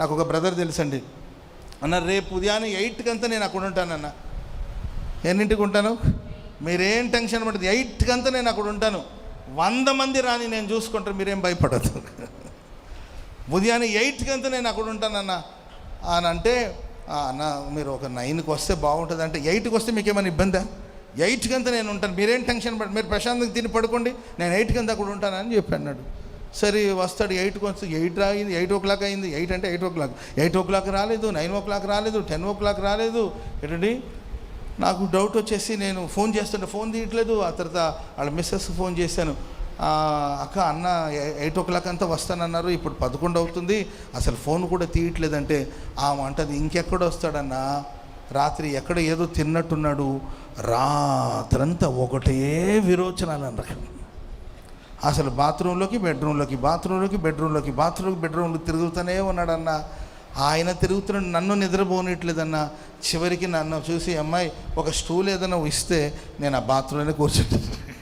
నాకు ఒక బ్రదర్ తెలుసండి. అన్న రేపు ఉదయాన్నే ఎయిట్కి అంతా నేను అక్కడ ఉంటానన్న. ఎన్నింటికి ఉంటాను మీరేం టెన్షన్ పడదు ఎయిట్కి అంతా నేను అక్కడ ఉంటాను. వంద మంది రాని నేను చూసుకుంటాను మీరేం భయపడదు ఉదయాన్నే ఎయిట్కి అంతా నేను అక్కడ ఉంటానన్న. అని అంటే అన్న మీరు ఒక నైన్కి వస్తే బాగుంటుంది అంటే ఎయిట్కి వస్తే మీకు ఏమైనా ఇబ్బందా? ఎయిట్కి అంతా నేను ఉంటాను. మీరేం టెన్షన్ పడ మీరు ప్రశాంతంగా తిని పడుకోండి. నేను ఎయిట్కి అంతా అక్కడ ఉంటానని చెప్పి అన్నాడు. సరే వస్తాడు ఎయిట్కి వస్తే ఎయిట్ అయింది ఎయిట్ ఓ క్లాక్ అయింది. ఎయిట్ అంటే eight o'clock. Eight o'clock రాలేదు నైన్ ఓ క్లాక్ రాలేదు టెన్ ఓ క్లాక్ రాలేదు. ఏంటండి? నాకు డౌట్ వచ్చేసి నేను ఫోన్ చేస్తుంటే ఫోన్ తీయట్లేదు. ఆ తర్వాత వాళ్ళ మిస్సెస్ ఫోన్ చేశాను. అక్క అన్న ఎయిట్ ఓ క్లాక్ అంతా వస్తానన్నారు. ఇప్పుడు పదకొండు అవుతుంది. అసలు ఫోన్ కూడా తీయట్లేదంటే ఆ అంటది ఇంకెక్కడ వస్తాడన్నా? రాత్రి ఎక్కడ ఏదో తిన్నట్టున్నాడు. రాత్రంతా ఒకటే విరోచనాలు అన్నారు అసలు బాత్రూంలోకి బెడ్రూమ్లోకి బాత్రూంలోకి బెడ్రూమ్లోకి బాత్రూమ్ బెడ్రూమ్లో తిరుగుతూనే ఉన్నాడన్న. ఆయన తిరుగుతున్నాడు నన్ను నిద్రపోనిట్లేదన్న. చివరికి నన్ను చూసి అమ్మాయి ఒక స్టూల్ ఏదైనా ఇస్తే నేను ఆ బాత్రూంలోనే కూర్చుంటాను.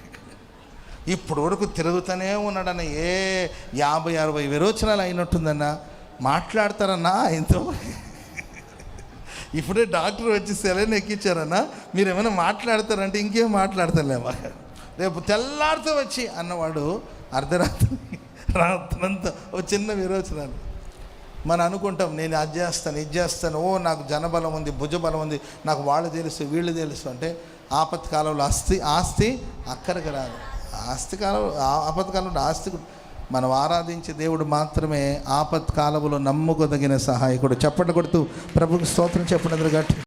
ఇప్పుడు వరకు తిరుగుతూనే ఉన్నాడన్న. ఏ యాభై అరవై విరోచనాలు అయినట్టుందన్న. మాట్లాడతారన్నా ఆయనతో. ఇప్పుడే డాక్టర్ వచ్చి సెలైన్ ఎక్కించారన్నా. మీరు ఏమైనా మాట్లాడతారంటే ఇంకేం మాట్లాడతలేమా రేపు తెల్లారితో వచ్చి అన్నవాడు అర్ధరాత్రి రాత్రంతా ఓ చిన్న విరోచనాలు. మనం అనుకుంటాం నేను అది చేస్తాను ఇది చేస్తాను ఓ నాకు జనబలం ఉంది భుజబలం ఉంది నాకు వాళ్ళు తెలుసు వీళ్ళు తెలుసు అంటే ఆపత్కాలంలో ఆస్తి ఆస్తి అక్కడికి రాదు. ఆస్తి కాలం ఆ- ఆపత్కాలంలో ఆస్తి మనం ఆరాధించే దేవుడు మాత్రమే ఆపత్కాలంలో నమ్ముకోదగిన సహాయకుడు. చెప్పండి కొడుతూ ప్రభుకి స్తోత్రం చెప్పినందుకు గట్టి